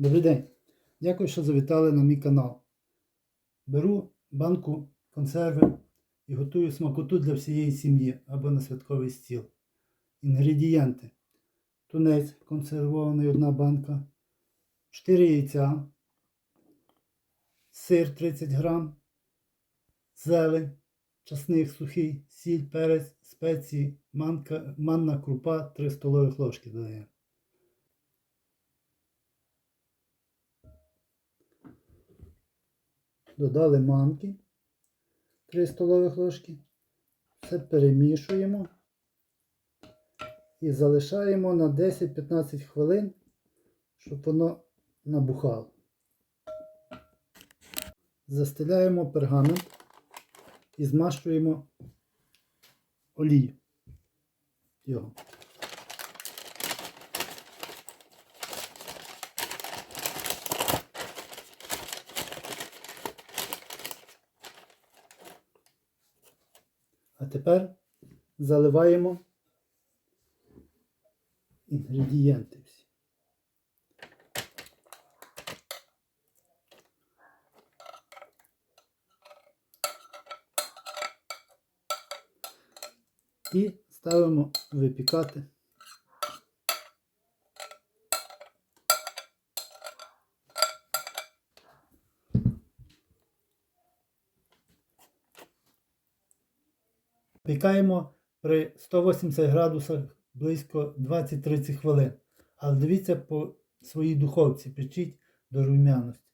Добрий день. Дякую, що завітали на мій канал. Беру банку консерви і готую смакоту для всієї сім'ї або на святковий стіл. Інгредієнти. Тунець консервований одна банка, 4 яйця, сир 30 грам, зелень, часник сухий, сіль, перець, спеції, манка, манна крупа 3 столових ложки додаємо. Додали манки 3 столових ложки. Все перемішуємо і залишаємо на 10-15 хвилин, щоб воно набухало. Застеляємо пергамент і змащуємо олію його. А тепер заливаємо інгредієнти всі. І ставимо випікати. Пікаємо при 180 градусах близько 20-30 хвилин. Але дивіться по своїй духовці, печіть до рум'яності.